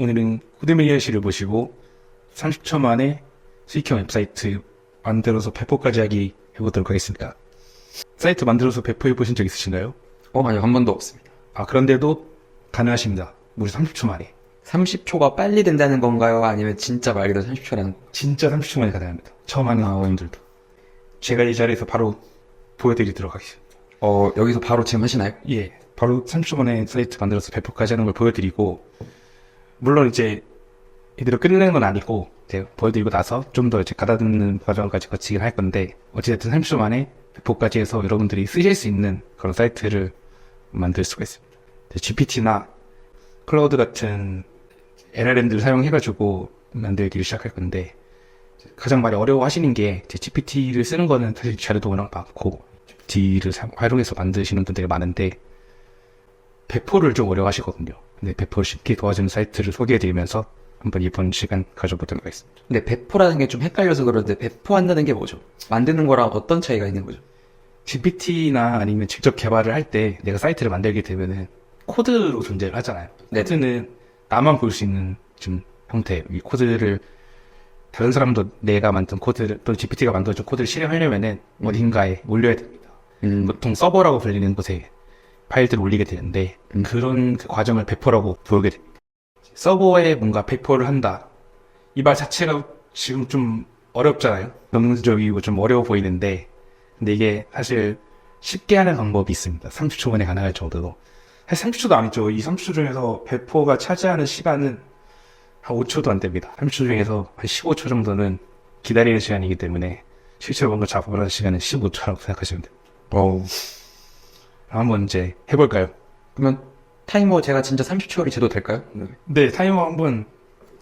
오늘은 후드미니어 씨를 모시고 30초 만에 수익형 웹사이트 만들어서 배포까지 하기 해보도록 하겠습니다. 사이트 만들어서 배포해 보신 적 있으신가요? 어, 아니요, 한 번도 없습니다. 아, 그런데도 가능하십니다. 무려 30초 만에. 30초가 빨리 된다는 건가요? 아니면 진짜 말 그대로 30초라는 건가요? 진짜 30초 만에 가능합니다. 처음 하는 분들도. 제가 이 자리에서 바로 보여드리도록 하겠습니다. 어, 여기서 바로 지금 하시나요? 예, 바로 30초 만에 사이트 만들어서 배포까지 하는 걸 보여드리고, 물론 이제 이대로 끝내는 건 아니고, 이제 보여드리고 나서 좀 더 이제 가다듬는 과정까지 거치긴 할 건데, 어찌됐든 30초 만에 배포까지 해서 여러분들이 쓰실 수 있는 그런 사이트를 만들 수가 있습니다. GPT나 클라우드 같은 LLM들을 사용해가지고 만들기를 시작할 건데, 가장 많이 어려워하시는 게 GPT를 쓰는 거는 사실 자료도 워낙 많고 GPT를 활용해서 만드시는 분들이 많은데 배포를 좀 어려워하시거든요. 근데 배포를 쉽게 도와주는 사이트를 소개해드리면서 한번 이번 시간 가져보도록 하겠습니다. 근데 배포라는 게 좀 헷갈려서 그러는데 배포한다는 게 뭐죠? 만드는 거랑 어떤 차이가 있는 거죠? GPT나 아니면 직접 개발을 할 때 내가 사이트를 만들게 되면은 코드로 존재를 하잖아요. 네. 코드는 나만 볼 수 있는 좀 형태. 이 코드를 다른 사람도 내가 만든 코드를 또 GPT가 만들어준 코드를 실행하려면은 어딘가에 올려야 됩니다. 음, 보통 서버라고 불리는 곳에 파일들을 올리게 되는데 음. 그런 그 과정을 배포라고 부르게 됩니다. 서버에 뭔가 배포를 한다. 이 말 자체가 지금 좀 어렵잖아요. 명문적이고 좀 어려워 보이는데 근데 이게 사실 쉽게 하는 방법이 있습니다. 30초 만에 가능할 정도로. 사실 30초도 아니죠. 이 30초 중에서 배포가 차지하는 시간은 한 5초도 안 됩니다. 30초 중에서 한 15초 정도는 기다리는 시간이기 때문에 실제로 뭔가 작업을 하는 시간은 15초라고 생각하시면 됩니다. 어. 한번 이제 해볼까요? 그러면 타이머 제가 진짜 30초를 재도 될까요? 네, 타이머 한번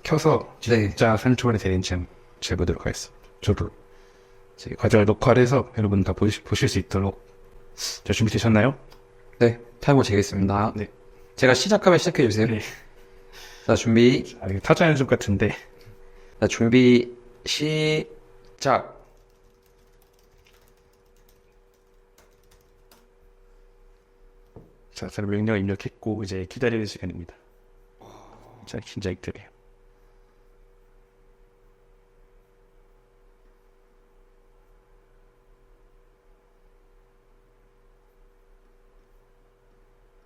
켜서 네. 진짜 30초 만에 되는지 한번 재보도록 하겠습니다. 저도 제 과정을 녹화를 해서 여러분 다 보실, 보실 수 있도록 자, 준비되셨나요? 네, 타이머 재겠습니다. 네. 제가 시작하면 시작해주세요. 네. 자, 준비, 아, 이거 타자 연습 같은데 자, 준비, 시작. 자, 저는 명령을 입력했고 이제 기다리는 시간입니다. 자, 긴장이 되네요.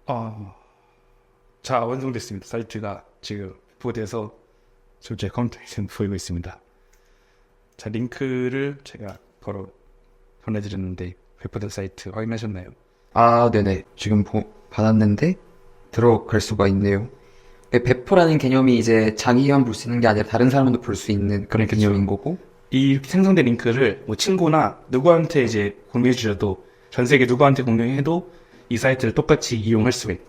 아, 자 완성됐습니다. 사이트가 지금 보드에서 실제 컴퓨터에 보이고 있습니다. 자 링크를 제가 바로 보내드렸는데 웹포드 사이트 확인하셨나요? 아, 네네. 지금 보, 받았는데 들어갈 수가 있네요. 네, 배포라는 개념이 이제 자기만 볼 수 있는 게 아니라 다른 사람도 볼 수 있는 그런 그렇죠. 개념인 거고. 이 생성된 링크를 뭐 친구나 누구한테 이제 공유해 주셔도 전 세계 누구한테 공유해도 이 사이트를 똑같이 이용할 수가 있고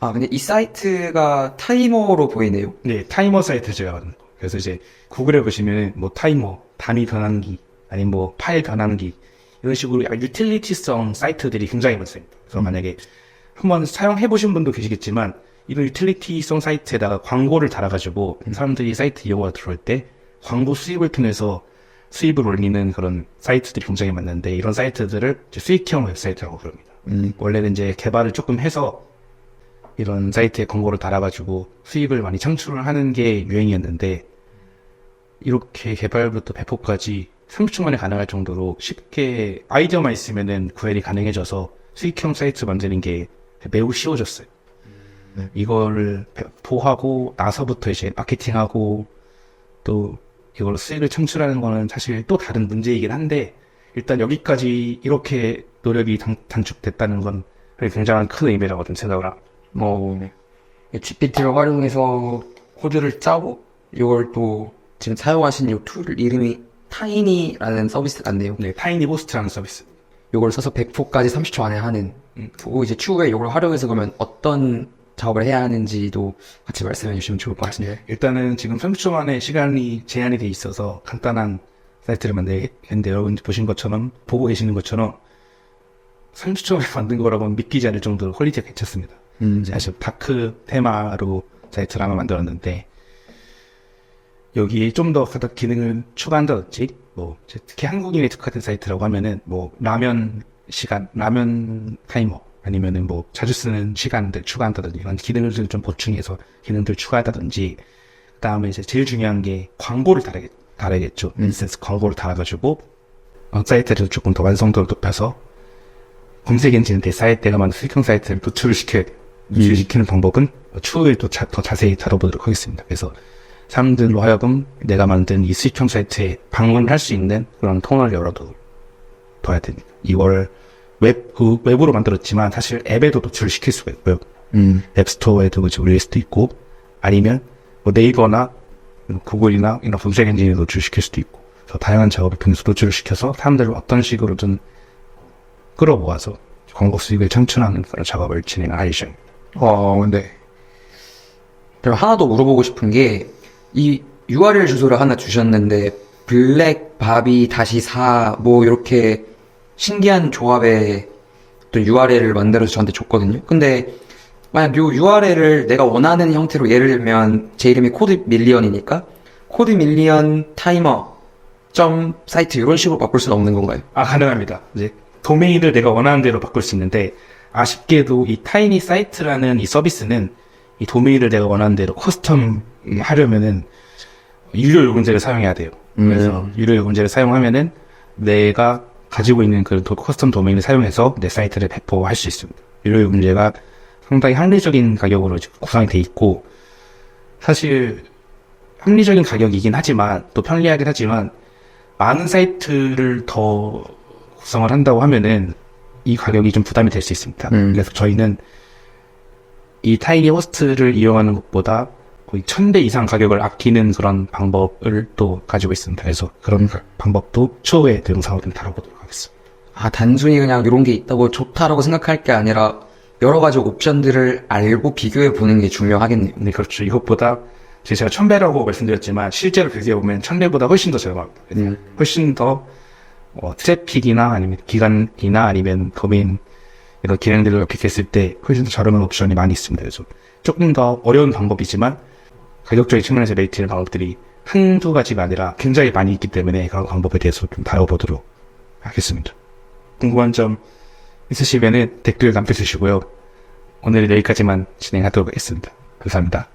아, 근데 이 사이트가 타이머로 보이네요. 네 타이머 사이트죠 그래서 이제 구글에 보시면 뭐 타이머 단위 변환기 아니면 뭐 파일 변환기 이런 식으로 약간 유틸리티성 사이트들이 굉장히 많습니다 그래서 만약에 한번 사용해 보신 분도 계시겠지만 이런 유틸리티성 사이트에다가 광고를 달아가지고 사람들이 이 사이트 이용하러 들어올 때 광고 수입을 통해서 수입을 올리는 그런 사이트들이 굉장히 많은데 이런 사이트들을 수익형 웹사이트라고 부릅니다. 음. 원래는 이제 개발을 조금 해서 이런 사이트에 광고를 달아가지고 수입을 많이 창출을 하는 게 유행이었는데 이렇게 개발부터 배포까지 30초 만에 가능할 정도로 쉽게 아이디어만 있으면은 구현이 가능해져서 수익형 사이트 만드는 게 매우 쉬워졌어요. 이거를 배포하고 나서부터 이제 마케팅하고 또 이걸로 수익을 창출하는 거는 사실 또 다른 문제이긴 한데 일단 여기까지 이렇게 노력이 단, 단축됐다는 건 굉장한 큰 의미라고 좀 생각을 합니다. 뭐, GPT를 활용해서 코드를 짜고, 이걸 또 지금 사용하신 이 툴 이름이 타이니라는 서비스 같네요. 네, 타이니 호스트라는 서비스. 이걸 써서 배포까지 30초 안에 하는. 그리고 이제 추후에 이걸 활용해서 그러면 어떤 작업을 해야 하는지도 같이 말씀해 주시면 좋을 것 같습니다. 일단은 지금 30초 만에 시간이 제한이 돼 있어서 간단한 사이트를 만들겠는데 여러분 보신 것처럼 보고 계시는 것처럼 30초 만에 만든 거라고 믿기지 않을 정도로 퀄리티가 괜찮습니다. 음, 사실 다크 테마로 사이트를 하나 만들었는데 여기에 좀 더 기능을 추가한다든지 뭐 특히 한국인에 특화된 사이트라고 하면은 뭐 라면 시간 라면 타이머 아니면은 뭐 자주 쓰는 시간들 추가한다든지 이런 기능을 좀 보충해서 기능들 추가한다든지 그다음에 이제 제일 중요한 게 광고를 달아야겠, 달아야겠죠. 인센스 광고를 달아가지고 어, 사이트를 조금 더 완성도를 높여서 검색 사이트 내가 만든 수익형 사이트를 노출을 시켜야 돼요. 노출시키는 방법은 추후에 또더 자세히 다뤄보도록 하겠습니다. 그래서 사람들로 하여금 내가 만든 이 수익형 사이트에 방문을 할수 있는 그런 통로를 열어둬 둬야 됩니다. 이걸 웹, 그 웹으로 만들었지만 사실 앱에도 노출을 시킬 수가 있고요. 음. 앱스토어에도 올릴 수도 있고 아니면 뭐 네이버나 구글이나 이런 검색 엔진에 노출시킬 수도 있고 그래서 다양한 작업을 통해서 노출을 시켜서 사람들을 어떤 식으로든 끌어모아서 광고 수익을 창출하는 그런 작업을 진행할 예정입니다. 어, 근데. 그럼 하나 더 물어보고 싶은 게, 이 URL 주소를 하나 주셨는데, 블랙, 바비, 다시 사, 뭐, 이렇게 신기한 조합의 또 URL을 만들어서 저한테 줬거든요. 근데, 만약 요 URL을 내가 원하는 형태로 예를 들면, 제 이름이 코드 밀리언이니까, 코드 밀리언 타이머, 점 사이트, 이런 식으로 바꿀 수는 없는 건가요? 아, 가능합니다. 이제 도메인을 내가 원하는 대로 바꿀 수 있는데 아쉽게도 이 타이니 사이트라는 이 서비스는 이 도메인을 내가 원하는 대로 커스텀 하려면은 유료 요금제를 사용해야 돼요. 그래서 유료 요금제를 사용하면은 내가 가지고 있는 그 도- 커스텀 도메인을 사용해서 내 사이트를 배포할 수 있습니다. 유료 요금제가 상당히 합리적인 가격으로 지금 구성이 돼 있고 사실 합리적인 가격이긴 하지만 또 편리하긴 하지만 많은 사이트를 더 구성을 한다고 하면은 이 가격이 좀 부담이 될 수 있습니다. 음. 그래서 저희는 이 타이니 호스트를 이용하는 것보다 거의 천배 이상 가격을 아끼는 그런 방법을 또 가지고 있습니다. 그래서 그런 방법도 추후에 영상으로 다뤄보도록 하겠습니다. 아, 단순히 그냥 이런 게 있다고 좋다라고 생각할 게 아니라 여러 가지 옵션들을 알고 비교해 보는 게 중요하겠네요. 네, 그렇죠. 이것보다 제가 천 배라고 말씀드렸지만 실제로 비교해 보면 천 배보다 훨씬 더 저렴합니다. 음. 훨씬 더 어, 트래픽이나 아니면 기간이나 아니면 도메인 이런 기능들을 업데이트했을 때 훨씬 더 저렴한 옵션이 많이 있습니다. 그래서 조금 더 어려운 방법이지만 가격적인 측면에서 메리트는 방법들이 한두 가지가 아니라 굉장히 많이 있기 때문에 그런 방법에 대해서 좀 다뤄보도록 하겠습니다. 궁금한 점 있으시면은 댓글 남겨주시고요. 오늘은 여기까지만 진행하도록 하겠습니다. 감사합니다.